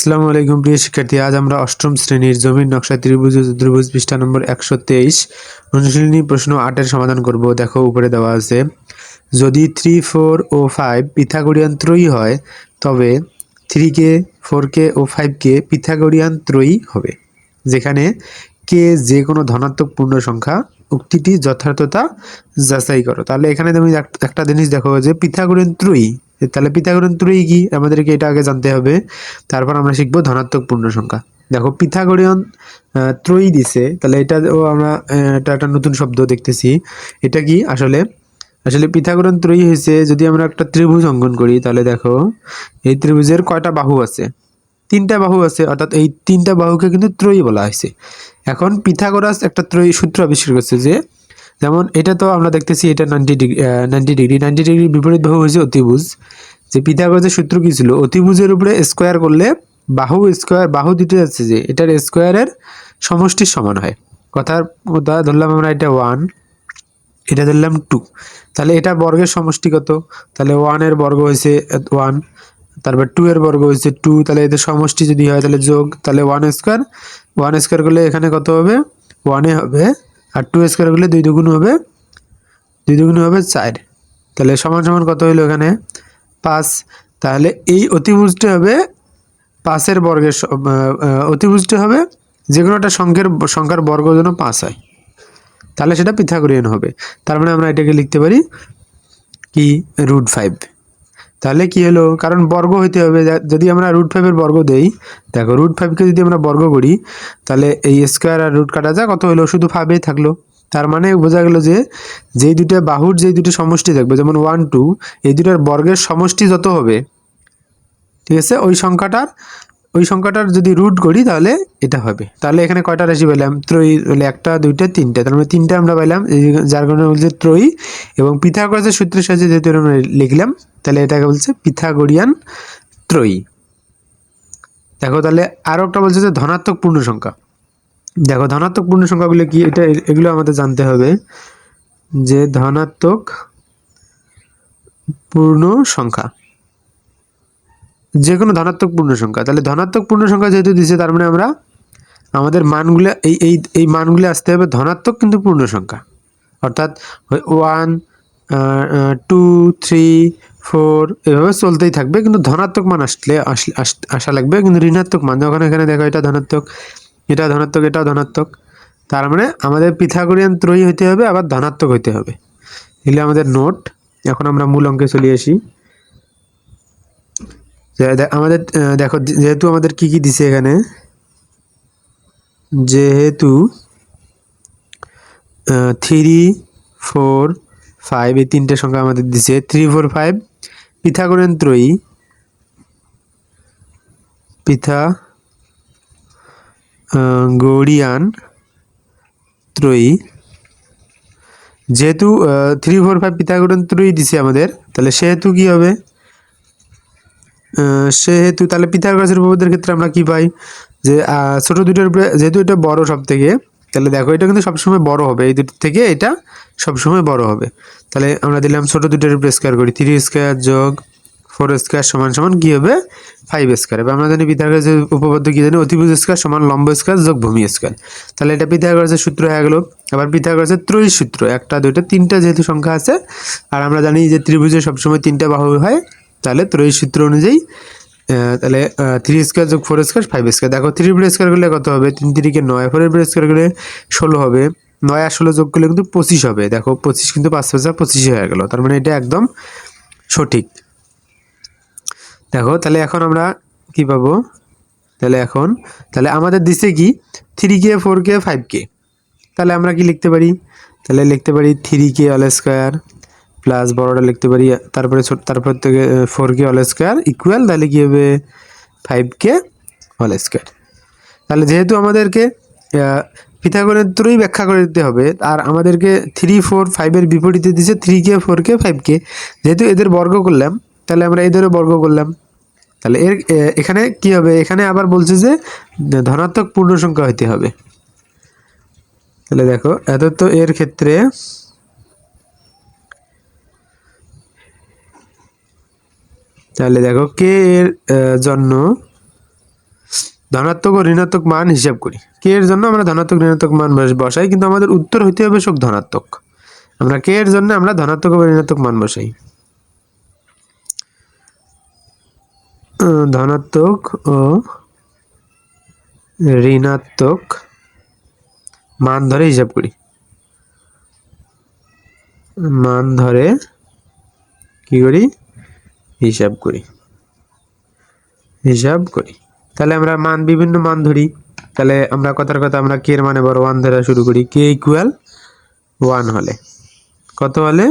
আসসালামু আলাইকুম, প্রিয় শিক্ষার্থী। আজ আমরা অষ্টম শ্রেণির জমির নকশা ত্রিভুজ ও চতুর্ভুজ পৃষ্ঠা নম্বর একশো তেইশ অনুশীলনী প্রশ্ন আটের সমাধান করব। দেখো, উপরে দেওয়া আছে, যদি থ্রি ফোর ও ফাইভ পিথাগোরিয়ান ত্রয়ী হয়, তবে থ্রি কে ফোর কে ও ফাইভ কে পিথাগোরিয়ান ত্রয়ী হবে। যেখানে কে যে কোনো ধনাত্মক পূর্ণ সংখ্যা উক্তিটি যথার্থতা যাচাই করো। তাহলে এখানে তুমি এক- একটা জিনিস দেখো যে পিথাগোরিয়ান ত্রয়ী তাহলে পিথাগোরিয়ান ত্রয়ী কি? আমাদেরকে এটা আগে জানতে হবে। তারপর আমরা শিখব ধনাত্মক পূর্ণ সংখ্যা। দেখো, পিথাগোরিয়ান ত্রয়ী দিছে। তাহলে এটা আমরা এটা একটা নতুন শব্দ দেখতেছি। এটা কি? আসলে আসলে পিথাগোরিয়ান ত্রয়ী হয়েছে যদি আমরা একটা ত্রিভুজ অঙ্কন করি, তাহলে দেখো, এই ত্রিভুজের কয়টা বাহু আছে? তিনটা বাহু আছে, অর্থাৎ এই তিনটা বাহুকে কিন্তু ত্রয়ী বলা হয়েছে এখন পিথাগোরাস একটা ত্রয়ী সূত্র আবিষ্কার করছে যে যেমন এটা তো আমরা দেখতেছি এটা ninety degree ninety degree. Ninety ডিগ্রির বিপরীত বাহু হয়েছে অতিভুজ। যে পিথাগোরাসের সূত্র কী ছিল? অতিভুজের উপরে স্কোয়ার করলে বাহু স্কোয়ার বাহু দুটো আছে যে, এটার স্কোয়ারের সমষ্টির সমান হয়। কথার কথা ধরলাম আমরা এটা ওয়ান এটা ধরলাম টু তাহলে এটা বর্গের সমষ্টি কত? তাহলে ওয়ানের বর্গ হয়েছে ওয়ান তারপর টু এর বর্গ হয়েছে টু তাহলে এদের সমষ্টি যদি হয় তাহলে যোগ, তাহলে ওয়ান স্কোয়ার ওয়ান স্কোয়ার করলে এখানে কত হবে? ওয়ানে হবে আর টু স্কোয়ার করলে দুই দুগুণ হবে দুই দুগুণ হবে চার। তাহলে সমান সমান কত হইল এখানে? পাঁচ। তাহলে এই অতিভুজটা হবে পাঁচের বর্গের আহ, হবে যে কোনো একটা সংখ্যের সংখ্যার বর্গ যেন পাঁচ হয়। তাহলে সেটা পিথাগোরিয়ান হবে। তার মানে আমরা এটাকে লিখতে পারি কি? রুট ফাইভ তাহলে কি হলো? কারণ বর্গ হইতে হবে। যদি আমরা রুট ফাইভের বর্গ দেই, দেখো রুট ফাইভকে যদি আমরা বর্গ করি, তাহলে এই স্কোয়ার আর রুট কাটা যা কত হলো শুধু ফাইভেই থাকল। তার মানে বোঝা গেল যে যেই দুটো বাহুর যেই দুটো সমষ্টি থাকবে, যেমন ওয়ান টু এই দুটার বর্গের সমষ্টি যত হবে, ঠিক আছে? ওই সংখ্যাটার ওই সংখ্যাটার যদি রুট করি তাহলে এটা হবে। তাহলে এখানে কয়টা রাশি পেলাম ত্রয়ী বলে একটা, দুইটা, তিনটা। তার মানে তিনটা আমরা পাইলাম যার কারণে বলছে ত্রয়ী। এবং পিথাগোরাসের সূত্রের সাহায্যে যেহেতু আমরা লিখলাম, তাহলে এটাকে বলছে পিথাগোরিয়ান ত্রয়ী। দেখো তাহলে আরও একটা বলছে যে ধনাত্মক পূর্ণ সংখ্যা। দেখো ধনাত্মক পূর্ণ সংখ্যাগুলো কি? এটা, এগুলো আমাদের জানতে হবে যে ধনাত্মক পূর্ণ সংখ্যা। যে কোনো ধনাত্মক পূর্ণ সংখ্যা। তাহলে ধনাত্মক পূর্ণ সংখ্যা যেহেতু দিছে, তার মানে আমরা আমাদের মানগুলো, এই এই এই মানগুলো আসতে হবে ধনাত্মক কিন্তু পূর্ণ সংখ্যা। অর্থাৎ ওয়ান টু থ্রি ফোর এভাবে চলতেই থাকবে, কিন্তু ধনাত্মক মান আসলে, আস- লাগবে, কিন্তু ঋণাত্মক মান। যখন এখানে দেখো এটা ধনাত্মক এটা ধনাত্মক এটা ধনাত্মক, তার মানে আমাদের পিথাগোরিয়ান ত্রয়ী হইতে হবে, আবার ধনাত্মক হইতে হবে। এগুলো আমাদের নোট, এখন আমরা মূল অঙ্কে চলে আসি। আমাদের দেখো যেহেতু আমাদের কি কি দিছে এখানে? যেহেতু থ্রি ফোর ফাইভ এই তিনটে সংখ্যা আমাদের দিছে। থ্রি ফোর ফাইভ পিথাগোরিয়ান ত্রয়ী পিথা আহ, গৌড়িয়ান ত্রয়ী। যেহেতু থ্রি ফোর ফাইভ পিথাগোরিয়ান ত্রয়ী দিছে আমাদের তাহলে সেহেতু কি হবে? সেহেতু তাহলে পিথাগোরাসের উপপাদ্যের ক্ষেত্রে আমরা কি পাই? যে ছোট দুটোর উপরে, যেহেতু এটা বড় সব থেকে তাহলে দেখো এটা কিন্তু সবসময় বড় হবে। এই দুটো থেকে এটা সবসময় বড় হবে। তাহলে আমরা দিলাম ছোট দুটোর উপরে স্কোয়ার করি। থ্রি স্কোয়ার যোগ ফোর স্কোয়ার সমান সমান কী হবে? ফাইভ স্কোয়ার এবার আমরা জানি পিথাগোরাসের উপপাদ্য কী জানি? অতিভুজ স্কোয়ার সমান লম্ব স্কোয়ার যোগ ভূমি স্কোয়ার তাহলে এটা পিথাগোরাসের সূত্র হয়ে গেল। আবার পিথাগোরাসের ত্রয়ী সূত্র। একটা, দুইটা, তিনটা যেহেতু সংখ্যা আছে, আর আমরা জানি যে ত্রিভুজে সবসময় তিনটা বাহু হয়। তাহলে ত্রয়ী সূত্র অনুযায়ী তাহলে থ্রি স্কোয়ার যোগ ফোর স্কোয়ার ফাইভ স্কোয়ার দেখো থ্রি উপরে স্কোয়ার করলে কত হবে? তিন তিরিকে নয় ফোরের উপরে স্কোয়ার করলে ষোলো হবে। নয় আর ষোলো যোগ করলে কিন্তু পঁচিশ হবে। দেখো, পঁচিশ কিন্তু পাঁচ পাঁচা পঁচিশ হয়ে গেল। তার মানে এটা একদম সঠিক। দেখো, তাহলে এখন আমরা কি পাবো? তাহলে এখন, তাহলে আমাদের দিছে কি? Three k four k five k. তাহলে আমরা কি লিখতে পারি? তাহলে লিখতে পারি three k all square plus বড়টা লিখতে পারি, তারপরে ছোট, তারপর থেকে four k all square equal তাহলে কি হবে? ফাইভ কে অল স্কোয়ার তাহলে যেহেতু আমাদেরকে পিথাগোরের ত্রয়ী ব্যাখ্যা করে দিতে হবে, আর আমাদেরকে থ্রি ফোর ফাইভের বিপরীতে দিচ্ছে three k four k five k যেহেতু এদের বর্গ করলাম, তাহলে আমরা এদেরও বর্গ করলাম। তাহলে এর এখানে কি হবে? এখানে আবার বলছে যে, ধনাত্মক পূর্ণ সংখ্যা হইতে হবে। তাহলে দেখো, এত তো এর ক্ষেত্রে তাহলে দেখো কে এর জন্য ধনাত্মক ও ঋণাত্মক মান হিসাব করি। কে এর জন্য আমরা ধনাত্মক, ঋণাত্মক মান বসাই, কিন্তু আমাদের উত্তর হইতে হবে সব ধনাত্মক। আমরা কে এর জন্য আমরা ধনাত্মক ও ঋণাত্মক মান বসাই। ধনাত্মক ও ঋণাত্মক মান ধরে হিসাব করি। মান ধরে কি করি? হিসাব করি। হিসাব করি। তাহলে আমরা মান, বিভিন্ন মান ধরি। তাহলে আমরা কথার কথা আমরা কে এর মানে বড় ওয়ান ধরা শুরু করি। কে ইকুয়াল ওয়ান হলে। কত হলে?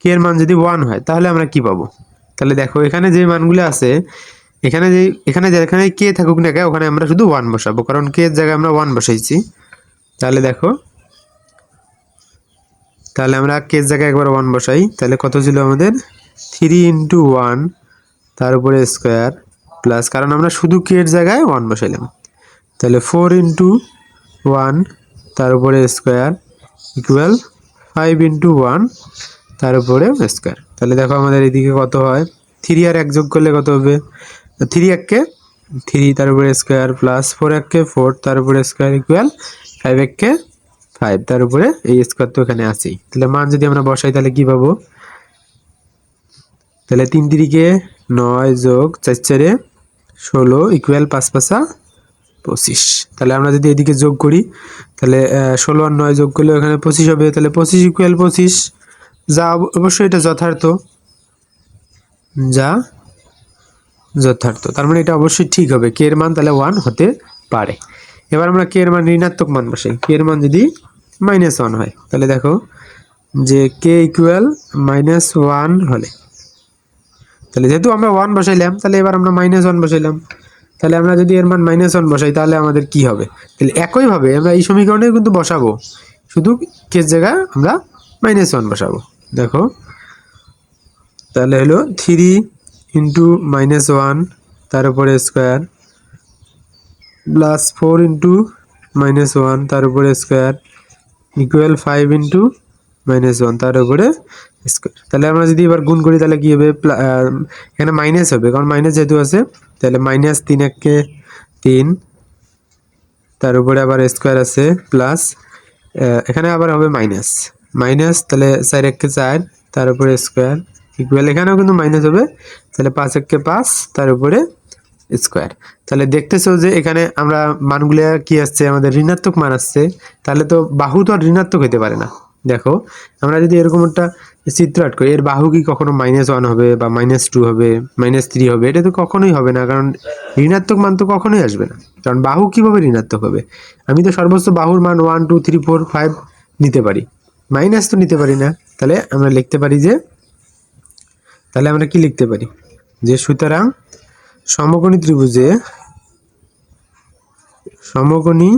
কে এর মান যদি ওয়ান হয়, তাহলে আমরা কি পাবো? তাহলে দেখো, এখানে যে মানগুলো আছে, এখানে যে, এখানে যেখানে কে থাকুক না কে ওখানে আমরা শুধু ওয়ান বসাবো। কারণ কে এর জায়গায় আমরা ওয়ান বসাইছি। তাহলে দেখো, তাহলে আমরা কেস জায়গায় একবার ওয়ান বসাই। তাহলে কত ছিল আমাদের? থ্রি ইন্টু ওয়ান, তার উপরে স্কোয়ার প্লাস, কারণ আমরা শুধু কে জায়গায় ওয়ান বসাইলাম। তাহলে ফোর ইন্টু ওয়ান, তার উপরে square equal five into one, তার উপরে স্কোয়ার। তাহলে দেখো আমাদের এদিকে কত হয়? থ্রি আর এক যোগ করলে কত হবে? থ্রি এককে থ্রি, তার উপরে স্কোয়ার প্লাস ফোর এককে ফোর, তার উপরে স্কোয়ার ইকুয়াল ফাইভ এককে ফাইভ, তার উপরে এই স্কোয়ার তো এখানে আছেই। তাহলে মান যদি আমরা বসাই, তাহলে কি পাবো? তাহলে তিন তিরিকে নয় যোগ চার চারে ষোলো ইকুয়াল পাঁচ পাঁচা পঁচিশ। তাহলে আমরা যদি এদিকে যোগ করি, তাহলে ষোলো আর নয় যোগ করলে ওখানে পঁচিশ হবে, তাহলে পঁচিশ ইকুয়াল পঁচিশ। যা অব- অবশ্যই এটা যথার্থ। যা যথার্থ। তার মানে এটা অবশ্যই ঠিক হবে। কে এর মান তাহলে ওয়ান হতে পারে। এবার আমরা কে এর মান, ঋণাত্মক মান বসাই। কে এর মান যদি মাইনাস ওয়ান হয়, তাহলে দেখো যে কে ইকুয়াল মাইনাস ওয়ান হলে। তাহলে যেহেতু আমরা ওয়ান বসাইলাম, তাহলে এবার আমরা মাইনাস ওয়ান বসাইলাম। তাহলে আমরা যদি এর মান মাইনাস ওয়ান বসাই, তাহলে আমাদের কি হবে? তাহলে একইভাবে আমরা এই সমীকরণেও কিন্তু বসাবো। শুধু কেস জায়গায় আমরা মাইনাস ওয়ান বসাবো। দেখো, তাহলে হলো থ্রি ইন্টু মাইনাস ওয়ান তার উপরে square plus four into minus one তার উপরে square equal five into minus one তার উপরে স্কোয়ার তাহলে আমরা যদি এবার গুণ করি, তাহলে কী হবে? এখানে মাইনাস হবে। কারণ মাইনাস যেহেতু আছে, তাহলে মাইনাস তিন এককে তিন, তার উপরে আবার স্কোয়ার আছে প্লাস এখানে আবার হবে মাইনাস মাইনাস তাহলে চার এককে চার, তার উপরে স্কোয়ার ইকুয়াল এখানেও কিন্তু মাইনাস হবে, তাহলে পাঁচ এককে পাঁচ, তার উপরে স্কোয়ার তাহলে দেখতেছো যে এখানে আমরা মানগুলো কি আসছে? আমাদের ঋণাত্মক মান আসছে। তাহলে তো বাহু তো আর ঋণাত্মক হতে পারে না। দেখো, আমরা যদি এরকম একটা চিত্র আট করি, এর বাহু কি কখনো মাইনাস ওয়ান হবে বা মাইনাস টু হবে মাইনাস থ্রি হবে? এটা তো কখনোই হবে না, কারণ ঋণাত্মক মান তো কখনোই আসবে না। কারণ বাহু কীভাবে ঋণাত্মক হবে? আমি তো সর্বোচ্চ বাহুর মান one two three four five নিতে পারি। মাইনাস তো নিতে পারি না। তাহলে আমরা লিখতে পারি যে, তাহলে আমরা কি লিখতে পারি? যে সুতরাং সমকোণী ত্রিভুজে সমকোণী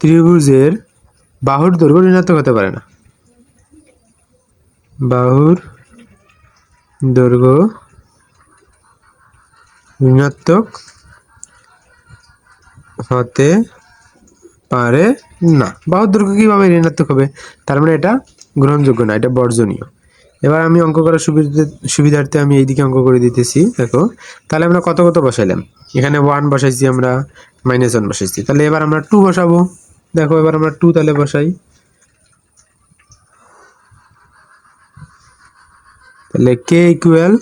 ত্রিভুজের বাহুর দৈর্ঘ্য ঋণাত্মক হতে পারে না। বাহুর দৈর্ঘ্য ঋণাত্মক হতে পারে না। বাহুর দৈর্ঘ্য কীভাবে ঋণাত্মক হবে? তার মানে এটা গ্রহণযোগ্য না, এটা বর্জনীয়। এবার আমি অঙ্ক করার সুবিধা সুবিধার্থে আমি এইদিকে অঙ্ক করে দিতেছি, দেখো। তাহলে আমরা কত কত বসাইলাম? এখানে ওয়ান বসাইছি আমরা মাইনাস ওয়ান বসাইছি। তাহলে এবার আমরা টু বসাবো। দেখো, এবার আমরা টু তাহলে বসাই। তাহলে কে ইকুয়াল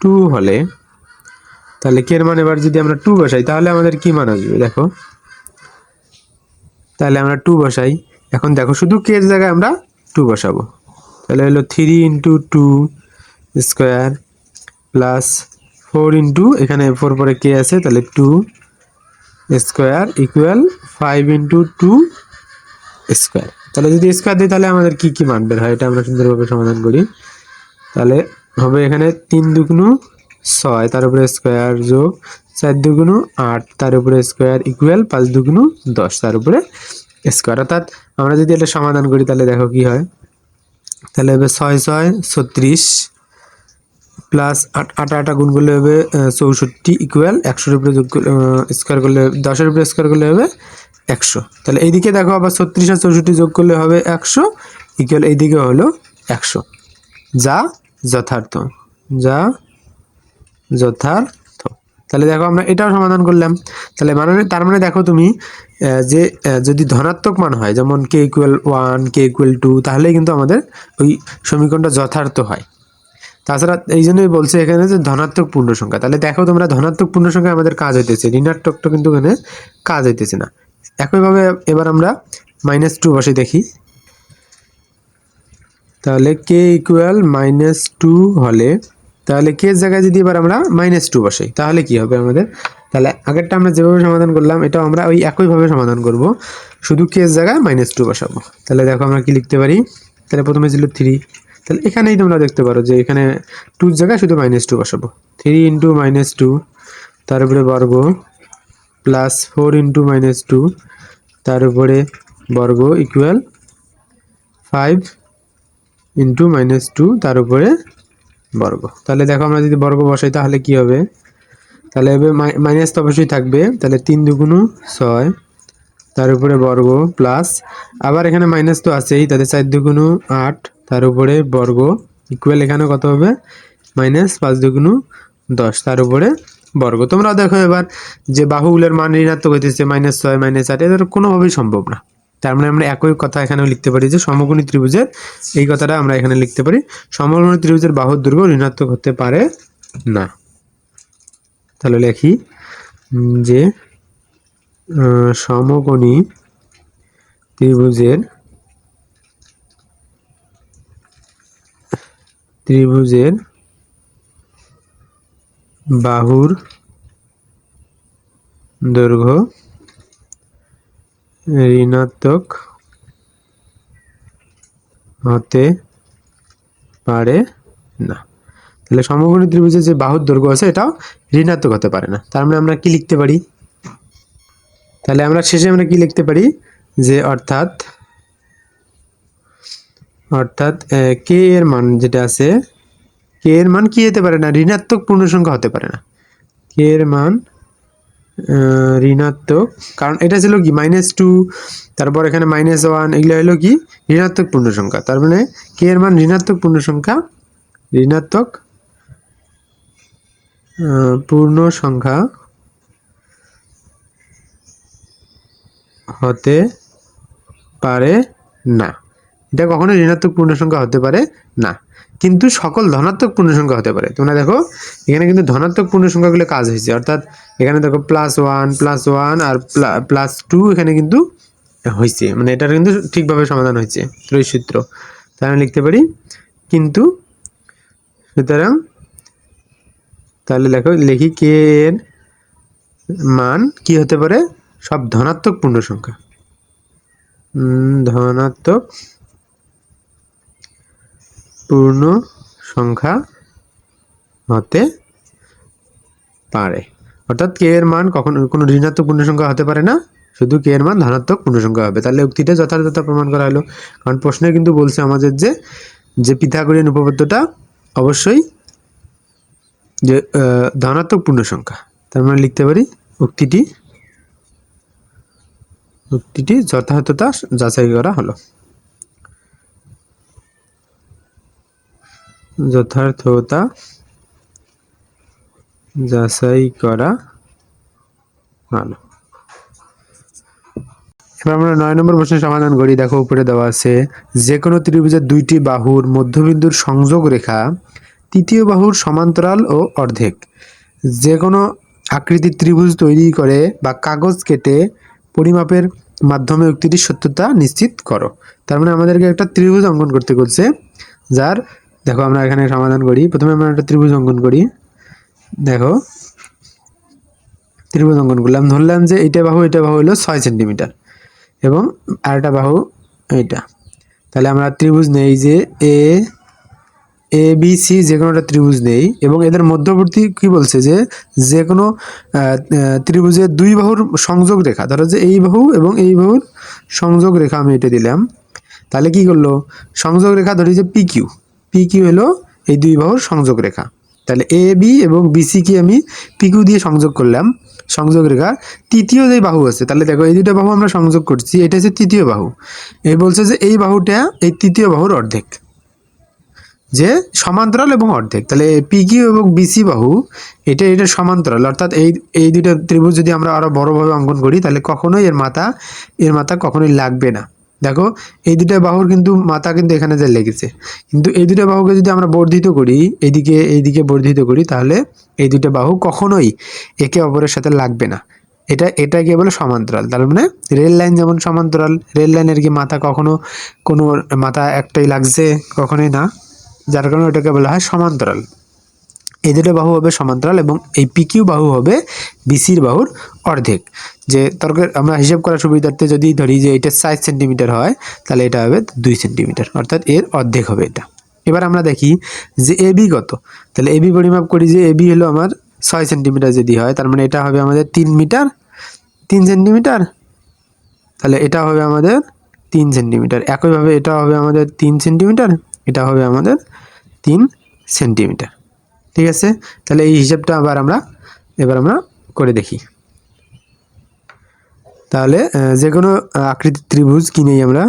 টু হলে, তাহলে কে মান এবার যদি আমরা টু বসাই, তাহলে আমাদের কি মান আসবে? দেখো। তাহলে আমরা টু বসাই। এখন দেখো, শুধু কে এর জায়গায় আমরা টু বসাবো। তাহলে হলো three into two square plus four into এখানে ফোর পরে কে আছে? তাহলে two square equal five into two square তাহলে যদি স্কোয়ার দিই, তাহলে আমাদের কি কি মান বের হয়? এটা আমরা সুন্দরভাবে সমাধান করি। তাহলে হবে এখানে তিন দুগুণু ছয়, তার উপরে স্কোয়ার যোগ চার দুগুণু আট, তার উপরে স্কোয়ার ইকুয়াল পাঁচ দুগুণু দশ, তার উপরে স্কোয়ার অর্থাৎ আমরা যদি এটা সমাধান করি, তাহলে দেখো কি হয়? তাহলে হবে ছয় ছয় ছত্রিশ প্লাস আট, আটা আটা গুণ করলে হবে চৌষট্টি ইকুয়াল একশোর উপরে যোগ স্কোয়ার করলে, দশের উপরে স্কোয়ার করলে হবে একশো। তাহলে এইদিকে দেখো আবার ছত্রিশ আর চৌষট্টি যোগ করলে হবে একশো ইকুয়াল এইদিকে হলো একশো। যা যথার্থ যা যথার্থ। তাহলে দেখো আমরা এটাও সমাধান করলাম। তাহলে মানে তার মানে দেখো তুমি যে যদি ধনাত্মক মান হয়, যেমন k equal one k equal two তাহলেই কিন্তু আমাদের ওই সমীকরণটা যথার্থ হয়। তাছাড়া এই জন্যই বলছে এখানে যে ধনাত্মক পূর্ণ সংখ্যা তাহলে দেখো তোমরা ধনাত্মক পূর্ণ সংখ্যা আমাদের কাজ হইতেছে। ঋণাত্মকটা কিন্তু এখানে কাজ হইতেছে না। একইভাবে এবার আমরা মাইনাস টু বসে দেখি। তাহলে কে ইকুয়াল মাইনাস টু হলে তাহলে কে জায়গায় যদি এবার আমরা মাইনাস টু বসাই, তাহলে কি হবে আমাদের? তাহলে আগেরটা আমরা যেভাবে সমাধান করলাম, এটাও আমরা ওই একইভাবে সমাধান করব। শুধু কেস জায়গায় মাইনাস টু বসাবো। তাহলে দেখো আমরা কি লিখতে পারি? তাহলে প্রথমে ছিল থ্রি তাহলে এখানেই তোমরা দেখতে পারো যে এখানে টুর জায়গায় শুধু মাইনাস টু বসাবো। থ্রি ইন্টু মাইনাস টু তার উপরে বর্গ plus four into minus two তার উপরে বর্গ equal five into minus two তার উপরে বর্গ। তাহলে দেখো আমরা যদি বর্গ বসাই তাহলে কি হবে? তাহলে হবে মাইনাস তো অবশ্যই থাকবে। তাহলে তিন দুগুণু ছয়, তার উপরে বর্গ প্লাস আবার এখানে মাইনাস তো আছেই, তাহলে চার দুগুণু আট, তার উপরে বর্গ ইকুয়াল এখানে কত হবে? মাইনাস পাঁচ দুগুণু দশ, তার উপরে বর্গ। তোমরা দেখো এবার যে বাহুগুলোর মান ঋণাত্মক হইতেছে মাইনাস ছয় মাইনাস আট, এদের কোনোভাবেই সম্ভব না। তার মানে আমরা একই কথা এখানে লিখতে পারি যে সমকোণী ত্রিভুজের, এই কথাটা আমরা এখানে লিখতে পারি, সমকোণী ত্রিভুজের বাহুর দৈর্ঘ্য ঋণাত্মক হতে পারে না। তাহলে লিখি যে সমকোণী ত্রিভুজের ত্রিভুজের বাহুর দৈর্ঘ্য ঋণাত্মক হতে পারে না। তাহলে সমকোণী ত্রিভুজের যে বাহুর দৈর্ঘ্য আছে, এটাও ঋণাত্মক হতে পারে না। তার মানে আমরা কি লিখতে পারি? তাহলে আমরা শেষে আমরা কি লিখতে পারি? যে অর্থাৎ অর্থাৎ কে এর মান যেটা আছে কে এর মান কি হতে পারে না? ঋণাত্মক পূর্ণ সংখ্যা হতে পারে না। কে এর মান ঋণাত্মক। কারণ এটা ছিল কি? মাইনাস টু তারপর এখানে মাইনাস ওয়ান এগুলো হলো কি? ঋণাত্মক পূর্ণ সংখ্যা তার মানে কে এর মান ঋণাত্মক পূর্ণ সংখ্যা ঋণাত্মক পূর্ণ সংখ্যা হতে পারে না। এটা কখনো ঋণাত্মক পূর্ণ সংখ্যা হতে পারে না। কিন্তু সকল ধনাত্মক পূর্ণ সংখ্যা হতে পারে। তোমরা দেখো এখানে কিন্তু ধনাত্মক পূর্ণ সংখ্যাগুলো কাজ হয়েছে। অর্থাৎ এখানে দেখো প্লাস ওয়ান প্লাস ওয়ান আর প্লাস টু এখানে কিন্তু হয়েছে। মানে এটার কিন্তু ঠিকভাবে সমাধান হয়েছে ত্রয়ী সূত্র তাহলে লিখতে পারি কিন্তু সুতরাং তাহলে লেখো লিখি কে এর মান কি হতে পারে? সব ধনাত্মক পূর্ণ সংখ্যা উম, ধনাত্মক পূর্ণ সংখ্যা হতে পারে। অর্থাৎ কে এর মান কখনো কোনো ঋণাত্মক পূর্ণ সংখ্যা হতে পারে না। শুধু কে এর মান ধনাত্মক পূর্ণ সংখ্যা হবে। তাহলে উক্তিটা যথাযথতা প্রমাণ করা হলো। কারণ প্রশ্নে কিন্তু বলছে আমাদের যে যে পিথাগোরিয়ান উপপাদ্যটা অবশ্যই যে ধনাত্মক পূর্ণ সংখ্যা তার মানে লিখতে পারি উক্তিটি উক্তিটি যথার্থতা যাচাই করা হলো। যথার্থতা যাচাই করা ভালো। এবার আমরা নয় নম্বর প্রশ্নের সমাধান করি। দেখো, উপরে দেওয়া আছে যে কোনো ত্রিভুজের দুইটি বাহুর মধ্যবিন্দুর সংযোগ রেখা তৃতীয় বাহুর সমান্তরাল ও অর্ধেক। যে কোনো আকৃতির ত্রিভুজ তৈরি করে বা কাগজ কেটে পরিমাপের মাধ্যমে উক্তিটির সত্যতা নিশ্চিত করো। তার মানে আমাদেরকে একটা ত্রিভুজ অঙ্কন করতে বলছে, যার দেখো আমরা এখানে সমাধান করি। প্রথমে আমরা একটা ত্রিভুজ অঙ্কন করি। দেখো, ত্রিভুজ অঙ্কন করলাম। ধরলাম যে এইটা বাহু, এটা বাহু হলো ছয় সেন্টিমিটার এবং আরেকটা বাহু এইটা। তাহলে আমরা ত্রিভুজ নেই যে এ এ বি সি যে কোনো একটা ত্রিভুজ নেই এবং এদের মধ্যবর্তী কি বলছে যে যে কোনো ত্রিভুজের দুই বাহুর সংযোগ রেখা, ধরো যে এই বাহু এবং এই বাহুর সংযোগ রেখা আমি এটা দিলাম। তাহলে কি করল? সংযোগ রেখা ধরি যে পি কিউ পি কিউ হলো এই দুই বাহুর সংযোগ রেখা। তাহলে এ বি এবং বিসি কি আমি পি কিউ দিয়ে সংযোগ করলাম। সংযোগ রেখা তৃতীয় যে বাহু আছে, তাহলে দেখো এই দুটো বাহু আমরা সংযোগ করছি, এটা হচ্ছে তৃতীয় বাহু। এই বলছে যে এই বাহুটা এই তৃতীয় বাহুর অর্ধেক, যে সমান্তরাল এবং অর্ধেক। তাহলে পি কিউ এবং বিসি বাহু, এটা এটা সমান্তরাল, অর্থাৎ এই এই দুইটা ত্রিভুজ যদি আমরা আরও বড়ভাবে অঙ্কন করি, তাহলে কখনোই এর মাথা এর মাথা কখনোই লাগবে না। দেখো, এই দুটা বাহুর কিন্তু মাথা কিন্তু এখানে যে লেগেছে। কিন্তু এই দুটা বাহুকে যদি আমরা বর্ধিত করি, এইদিকে এইদিকে বর্ধিত করি, তাহলে এই দুটা বাহু কখনোই একে অপরের সাথে লাগবে না। এটা এটা এটাকে বলে সমান্তরাল। তার মানে রেল লাইন যেমন সমান্তরাল, রেল লাইনের কি মাথা কখনো কোনো মাথা একটাই লাগছে? কখনোই না। যার কারণে ওটাকে বলা হয় সমান্তরাল। এই দুটো বাহু হবে সমান্তরাল এবং এই পিকিউ বাহু হবে বিসির বাহুর অর্ধেক। যে তর্কের আমরা হিসাব করার সুবিধার্থে যদি ধরি যে এটা সাইজ সেন্টিমিটার হয়, তাহলে এটা হবে দুই সেন্টিমিটার, অর্থাৎ এর অর্ধেক হবে এটা। এবার আমরা দেখি যে এবি কত। তাহলে এবি পরিমাপ করি যে এবি হলো আমার ছয় সেন্টিমিটার যদি হয়, তার মানে এটা হবে আমাদের তিন মিটার। তিন সেন্টিমিটার? তাহলে এটা হবে আমাদের তিন সেন্টিমিটার। একইভাবে এটা হবে আমাদের তিন সেন্টিমিটার, এটা হবে আমাদের তিন সেন্টিমিটার। ঠিক আছে? তাহলে এই হিসাবটা আবার আমরা, এবার আমরা করে দেখি। তাহলে যে কোনো আকৃতির ত্রিভুজ কিনেই আমরা,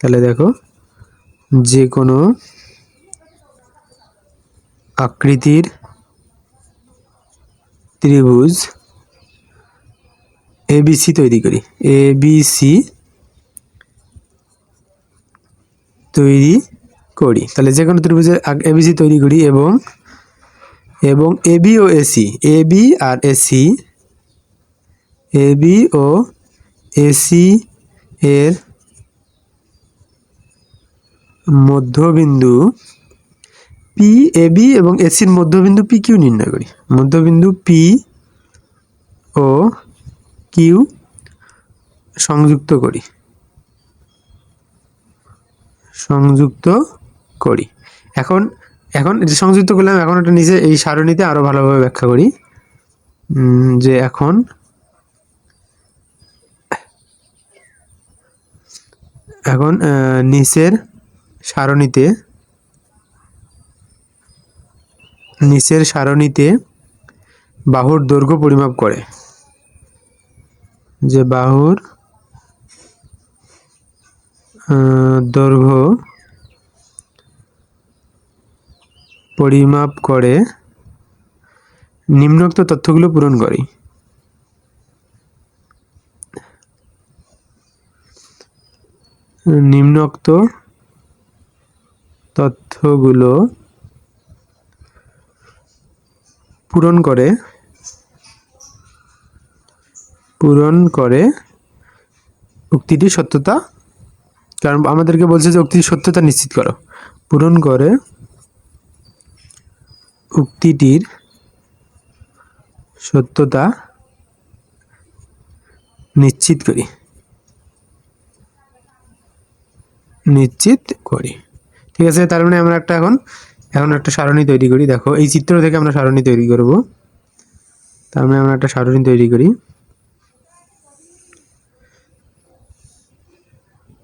তাহলে দেখো যে কোনো আকৃতির ত্রিভুজ এবিসি তৈরি করি। এবিসি তৈরি করি। তাহলে যে কোনো ত্রিভুজের এবিসি তৈরি করি এবং এবং এবি ও এসি এবি আর এসি এবি ও এসি এর মধ্যবিন্দু পি এবি এবং এসির মধ্যবিন্দু পি কিউ নির্ণয় করি। মধ্যবিন্দু পি ও কিউ সংযুক্ত করি। সংযুক্ত করি। এখন এখন যে সংযুক্ত করলাম, এখন এটা নিজে এই সারণীতে আরও ভালোভাবে ব্যাখ্যা করি। যে এখন এখন নিচের সারণীতে নিচের সারণীতে বাহুর দৈর্ঘ্য পরিমাপ করে। যে বাহুর দৈর্ঘ্য পরিমাপ করে নিম্নোক্ত তথ্যগুলো পূরণ করি। নিম্নোক্ত তথ্যগুলো পূরণ করে পূরণ করে উক্তিটির সত্যতা। কারণ আমাদেরকে বলছে যে উক্তির সত্যতা নিশ্চিত করো। পূরণ করে উক্তিটির সত্যতা নিশ্চিত করি। নিশ্চিত করি। ঠিক আছে, তার মানে আমরা একটা এখন এখন একটা সারণী তৈরি করি। দেখো, এই চিত্র থেকে আমরা সারণী তৈরি করব। তার মানে আমরা একটা সারণী তৈরি করি।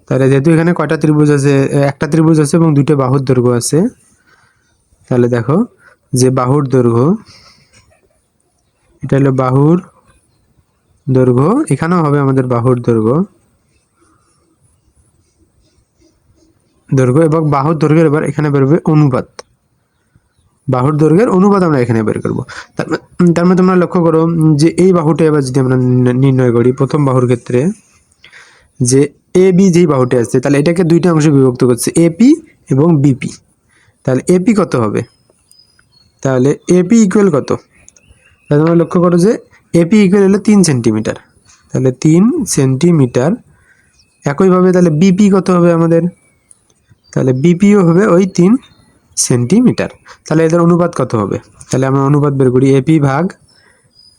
তাহলে যেহেতু এখানে কয়টা ত্রিভুজ আছে, একটা ত্রিভুজ আছে এবং দুটো বাহুর দৈর্ঘ্য আছে, তাহলে দেখো যে বাহুর দৈর্ঘ্য, এটা হলো বাহুর দৈর্ঘ্য, এখানেও হবে আমাদের বাহুর দৈর্ঘ্য। দৈর্ঘ্য এবং বাহুর দৈর্ঘ্যের এবার এখানে বেরোবে অনুপাত। বাহুর দৈর্ঘ্যের অনুপাত আমরা এখানে বের করব। তার মা- তার মধ্যে তোমরা লক্ষ্য করো যে এই বাহুটা এবার যদি আমরা নির্ণয় করি প্রথম বাহুর ক্ষেত্রে, যে এ, বি, যেই বাহুটা আছে, তাহলে এটাকে দুইটা অংশে বিভক্ত করছে এপি এবং বিপি তাহলে এপি কত হবে? তাহলে এপি ইকুয়াল কত? তাহলে তোমরা লক্ষ্য করো যে এপি ইকুয়াল হলো তিন সেন্টিমিটার তাহলে তিন সেন্টিমিটার একইভাবে তাহলে বিপি কত হবে আমাদের? তাহলে বিপিও হবে ওই তিন সেন্টিমিটার তাহলে এদের অনুপাত কত হবে? তাহলে আমরা অনুপাত বের করি এপি ভাগ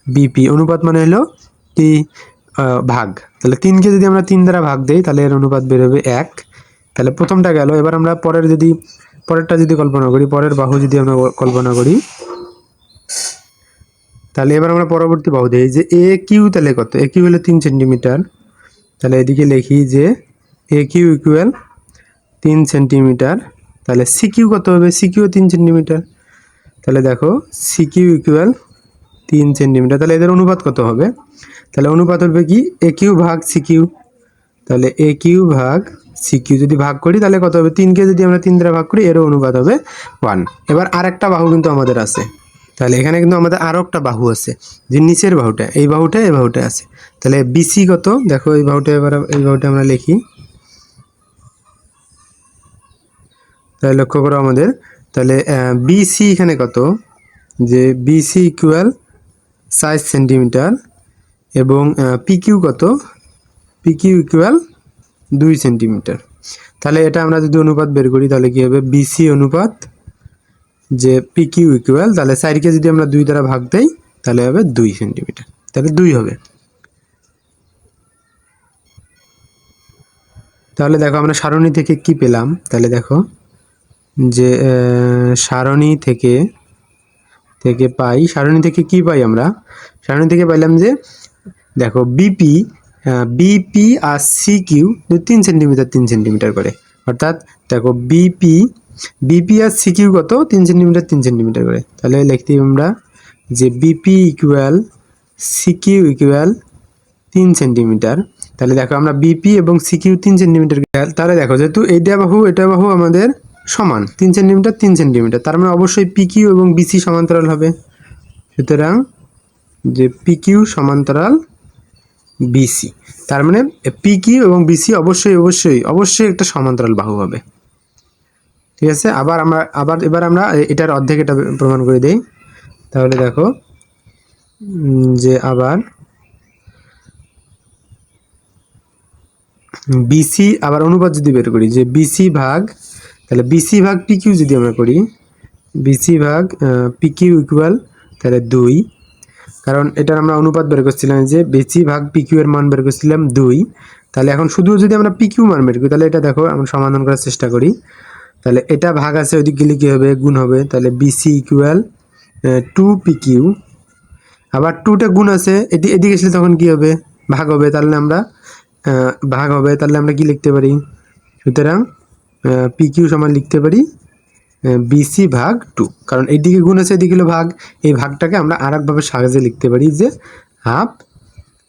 বিপি অনুপাত মানে হলো টি ভাগ। তাহলে তিনকে যদি আমরা তিন দ্বারা ভাগ দেই, তাহলে এর অনুপাত বেরোবে এক। তাহলে প্রথমটা গেল, এবার আমরা পরের যদি পরেরটা যদি কল্পনা করি, পরের বাহু যদি আমরা কল্পনা করি, তাহলে এবার আমরা পরবর্তী বাহু দিই যে এ কিউ তাহলে কত? এ কিউ হলো তিন সেন্টিমিটার। তাহলে এদিকে লিখি যে এ কিউ ইকুয়াল তিন সেন্টিমিটার। তাহলে সিকিউ কত হবে? সিকিউ তিন সেন্টিমিটার। তাহলে দেখো সিকিউ ইকুয়াল তিন সেন্টিমিটার। তাহলে এদের অনুপাত কত হবে? তাহলে অনুপাত হবে কি? এ কিউ ভাগ সিকিউ তাহলে এ কিউ ভাগ সি কিউ যদি ভাগ করি, তাহলে কত হবে? তিনকে যদি আমরা তিন দ্বারা ভাগ করি, এরও অনুপাত হবে ওয়ান এবার আরেকটা বাহু কিন্তু আমাদের আছে। তাহলে এখানে কিন্তু আমাদের আরও একটা বাহু আছে, যে নিচের বাহুটা, এই বাহুটা এই বাহুটা আছে। তাহলে বিসি কত? দেখো এই বাহুটা এবার এই বাহুটা আমরা লিখি। তাহলে লক্ষ্য করো আমাদের। তাহলে বিসি এখানে কত? যে B C equal size centimetre এবং পিকিউ কত? পিকিউ ইকুয়াল দুই সেন্টিমিটার তাহলে এটা আমরা যদি অনুপাত বের করি, তাহলে কী হবে? বিসি অনুপাত যে পিকিউ ইকুয়াল তাহলে সাইডকে যদি আমরা দুই দ্বারা ভাগ দেই, তাহলে হবে দুই সেন্টিমিটার তাহলে দুই হবে। তাহলে দেখো আমরা সারণী থেকে কি পেলাম? তাহলে দেখো যে সারণী থেকে থেকে পাই। সারণী থেকে কি পাই আমরা? সারণী থেকে পাইলাম যে, দেখো বিপি বিপি আর সি কিউ তিন সেন্টিমিটার তিন সেন্টিমিটার করে। অর্থাৎ দেখো বিপি বিপি আর সি কিউ কত? তিন সেন্টিমিটার তিন সেন্টিমিটার করে। তাহলে লিখতে আমরা যে B P equal C Q equal তিন সেন্টিমিটার তাহলে দেখো আমরা বিপি এবং সিকিউ তিন সেন্টিমিটার তাহলে দেখো যেহেতু এটা বাহু এটা বাহু আমাদের সমান, তিন সেন্টিমিটার তিন সেন্টিমিটার তার মানে অবশ্যই পিকিউ এবং বিসি সমান্তরাল হবে। সুতরাং যে পিকিউ সমান্তরাল বিসি তার মানে পিকিউ এবং বিসি অবশ্যই অবশ্যই অবশ্যই একটা সমান্তরাল বাহু হবে। ঠিক আছে? আবার আমরা, আবার এবার আমরা এটার অর্ধেক এটা প্রমাণ করে দেই। তাহলে দেখো যে আবার বিসি আবার অনুপাত যদি বের করি, যে বিসি ভাগ, তাহলে বিসি ভাগ পিকিউ যদি আমরা করি বিসি ভাগ পিকিউ ইকুয়াল তাহলে দুই। কারণ এটার আমরা অনুপাত বের করছিলাম যে বিসি ভাগ পিকিউ এর মান বের করছিলাম দুই। তাহলে এখন শুধু যদি আমরা পিকিউ মান বের করি, তাহলে এটা দেখো, আমরা সমাধান করার চেষ্টা করি। তাহলে এটা ভাগ আছে, ওইদিক গেলে কী হবে? গুণ হবে। তাহলে বিসি ইকুয়াল টু পিকিউ আবার টুটা গুণ আছে, এদি, এদিকে আসলে তখন কি হবে? ভাগ হবে। তাহলে আমরা ভাগ হবে। তাহলে আমরা কি লিখতে পারি? সুতরাং পিকিউ সমান লিখতে পারি বিসি ভাগ টু কারণ এইদিকে গুণ আছে এদিকে ভাগ। এই ভাগটাকে আমরা আর একভাবে সহজে লিখতে পারি যে হাফ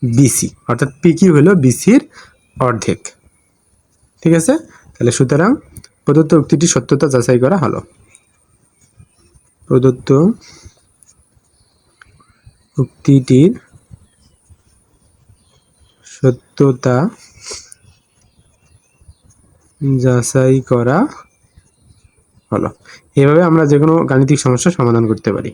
বিসি অর্থাৎ পি কিউ হলো? বিসির অর্ধেক। ঠিক আছে? তাহলে সুতরাং প্রদত্ত উক্তিটি সত্যতা যাচাই করা হলো। প্রদত্ত উক্তিটির সত্যতা যাচাই করা হলো এভাবে আমরা যে কোনো গাণিতিক সমস্যার সমাধান করতে পারি।